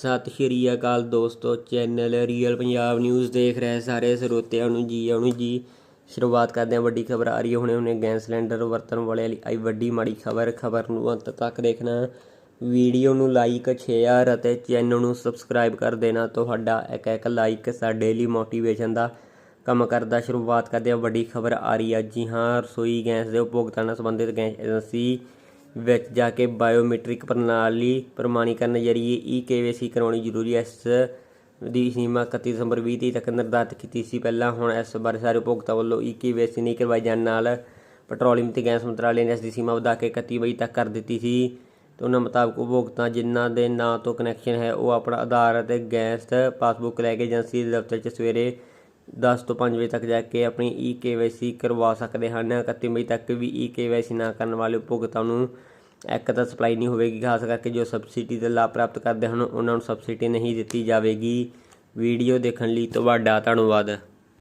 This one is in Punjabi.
ਸਤਿ ਸ਼੍ਰੀ ਅਕਾਲ ਦੋਸਤੋ, ਚੈਨਲ ਰੀਅਲ ਪੰਜਾਬ ਨਿਊਜ਼ ਦੇਖ ਰਹੇ ਸਾਰੇ ਸਰੋਤਿਆਂ ਨੂੰ ਜੀ ਆਉਣ ਜੀ। ਸ਼ੁਰੂਆਤ ਕਰਦੇ ਹਾਂ ਵੱਡੀ ਖਬਰ ਆ ਰਹੀ ਹੈ, ਹੁਣੇ ਹੁਣੇ ਗੈਸ ਸਿਲੰਡਰ ਵਰਤਣ ਵਾਲਿਆਂ ਲਈ ਆਈ ਵੱਡੀ ਮਾੜੀ ਖਬਰ। ਖਬਰ ਨੂੰ ਅੰਤ ਤੱਕ ਦੇਖਣਾ, ਵੀਡੀਓ ਨੂੰ ਲਾਈਕ ਸ਼ੇਅਰ ਅਤੇ ਚੈਨਲ ਨੂੰ ਸਬਸਕ੍ਰਾਈਬ ਕਰ ਦੇਣਾ। ਤੁਹਾਡਾ ਇੱਕ ਇੱਕ ਲਾਈਕ ਸਾਡੇ ਲਈ ਮੋਟੀਵੇਸ਼ਨ ਦਾ ਕੰਮ ਕਰਦਾ। ਸ਼ੁਰੂਆਤ ਕਰਦੇ ਹਾਂ ਵੱਡੀ ਖਬਰ ਆ ਰਹੀ ਹੈ। ਜੀ ਹਾਂ, ਰਸੋਈ ਗੈਸ ਦੇ ਉਪਭੋਗਤਾ ਨਾਲ ਸੰਬੰਧਿਤ ਗੈਸ ਏਜੰਸੀ ਵਿੱਚ ਜਾ ਕੇ ਬਾਇਓਮੈਟ੍ਰਿਕ ਪ੍ਰਣਾਲੀ ਪ੍ਰਮਾਣੀਕਰਨ ਜਰੀਏ ਈ ਕੇਵਾਈਸੀ ਕਰਾਉਣੀ ਜ਼ਰੂਰੀ ਹੈ। ਇਸ ਦੀ ਸੀਮਾ 31 ਦਸੰਬਰ 2023 ਤੱਕ ਨਿਰਧਾਰਿਤ ਕੀਤੀ ਸੀ। ਪਹਿਲਾਂ ਹੁਣ ਇਸ ਬਾਰੇ ਸਾਰੇ ਉਪਭੋਗਤਾ ਵੱਲੋਂ ਈ ਕੇਵਾਈਸੀ ਨਹੀਂ ਕਰਵਾਈ ਜਾਣ ਨਾਲ ਪੈਟਰੋਲੀਅਮ ਤੇ ਗੈਸ ਮੰਤਰਾਲੇ ਨੇ ਇਸ ਦੀ ਸੀਮਾ ਵਧਾ ਕੇ 31 ਵਜੇ ਤੱਕ ਕਰ ਦਿੱਤੀ ਸੀ। ਤੇ ਉਹਨਾਂ ਮੁਤਾਬਕ ਉਪਭੋਗਤਾ ਜਿਨ੍ਹਾਂ ਦੇ ਨਾਂ ਤੋਂ ਕਨੈਕਸ਼ਨ ਹੈ, ਉਹ ਆਪਣਾ ਆਧਾਰ ਅਤੇ ਗੈਸ ਪਾਸਬੁੱਕ ਲੈ ਕੇ ਏਜੰਸੀ ਦੇ ਦਫ਼ਤਰ 'ਚ ਸਵੇਰੇ 10 ਤੋਂ 5 ਵਜੇ ਤੱਕ ਜਾ ਕੇ ਆਪਣੀ ਈ ਕੇਵਾਈਸੀ ਕਰਵਾ ਸਕਦੇ ਹਨ। 31 ਵਜੇ ਤੱਕ ਵੀ ਈ ਕੇਵਾਈਸੀ ਨਾ ਕਰਨ ਵਾਲੇ ਉਪਭੋਗਤਾ ਨੂੰ ਇੱਕ ਤਾਂ ਸਪਲਾਈ ਨਹੀਂ ਹੋਵੇਗੀ, ਖਾਸ ਕਰਕੇ ਜੋ ਸਬਸਿਡੀ ਦਾ ਲਾਭ ਪ੍ਰਾਪਤ ਕਰਦੇ ਹਨ, ਉਹਨਾਂ ਨੂੰ ਸਬਸਿਡੀ ਨਹੀਂ ਦਿੱਤੀ ਜਾਵੇਗੀ। ਵੀਡੀਓ ਦੇਖਣ ਲਈ ਤੁਹਾਡਾ ਧੰਨਵਾਦ।